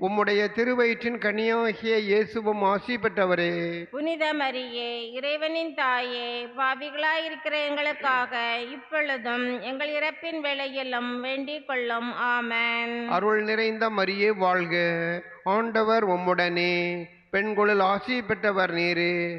உம்முடைய திருவயிற்றின் கனியாகிய இயேசுவும் ஆசி பெற்றவரே. புனித மரியே இறைவனின் தாயே பாவிகளாயிருக்கிற எங்களுக்காக இப்பொழுதும் எங்கள் இறப்பின் வேளையிலும் வேண்டிக் கொள்ளும். ஆமென். அருள் நிறைந்த மரியே வாழ்க. ஆண்டவர் உம்முடனே. பெண்குழல் ஆசி பெற்றவர் நீரே.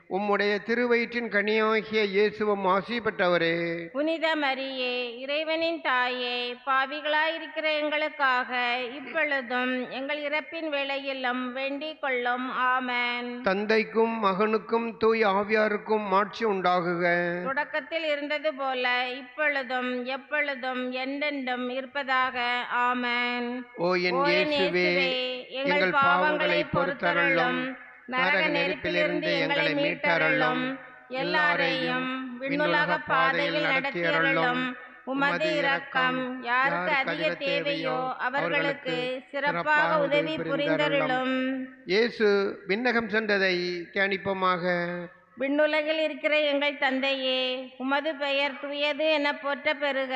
உம்முடைய திருவயிற்றின் கனியாகிய இயேசுவும் ஆசி பெற்றவரே. புனித மரியே இறைவனின் தாயே பாவிகளாயிருக்கிற எங்களுக்காக இப்பொழுதும் எங்கள் இறப்பின் வேளையிலும் வேண்டிக் கொள்ளும். ஆமென். தந்தைக்கும் மகனுக்கும் தூய் ஆவியாருக்கும் மாட்சி உண்டாகுக. தொடக்கத்தில் இருந்தது போல இப்பொழுதும் எப்பொழுதும் என்றென்றும் இருப்பதாக. ஆமென். ஓ என் ஓ என் இயேசுவே எங்கள் பாவங்களை பொறுத்தருளும். நரக நெருப்பிலிருந்து எங்களை மீட்டருளும். எல்லாரையும் விண்ணுலக பாதையில் நடத்தியருளும். உமது இரக்கம் யாருக்கு அதிக தேவையோ அவர்களுக்கு சிறப்பாக உதவி புரிந்தருளும். இயேசு விண்ணகம் சென்றதை தியானிப்போமாக. விண்ணுலகில் இருக்கிற எங்கள் தந்தையே உமது பெயர் தூயது என போற்ற பெறுக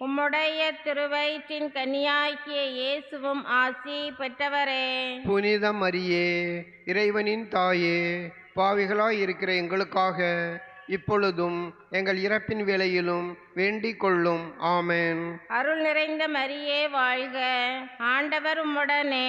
உம்முடைய திருவயிற்றின் கன்னியாக்கிய இயேசுவும் ஆசி பெற்றவரே. புனித மரியே இறைவனின் தாயே பாவிகளாய் இருக்கிற எங்களுக்காக இப்பொழுதும் எங்கள் இறப்பின் வேளையிலும் வேண்டிக் கொள்ளும் ஆமென். அருள் நிறைந்த மரியே வாழ்க. ஆண்டவர் உம்முடனே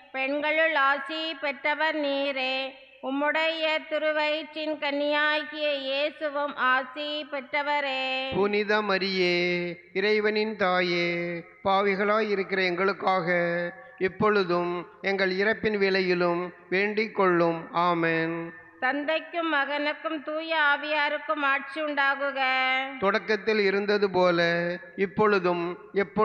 பெண்களுள் ஆசி பெற்றவர் நீரே. உம்முடைய திருவயிற்றின் கன்னியாகிய இயேசுவும் ஆசி பெற்றவரே. புனித மரியே இறைவனின் தாயே பாவிகளாய் இருக்கிற எங்களுக்காக இப்பொழுதும் எங்கள் இறப்பின் வேளையிலும் வேண்டிக் கொள்ளும். ஆமென். தந்தைக்கும் மகனுக்கும் தூய ஆவியாருக்கும் ஆட்சி உண்டாகுக. தொடக்கத்தில் இருந்தது போல இப்பொழுதும் எப்பொழுதும்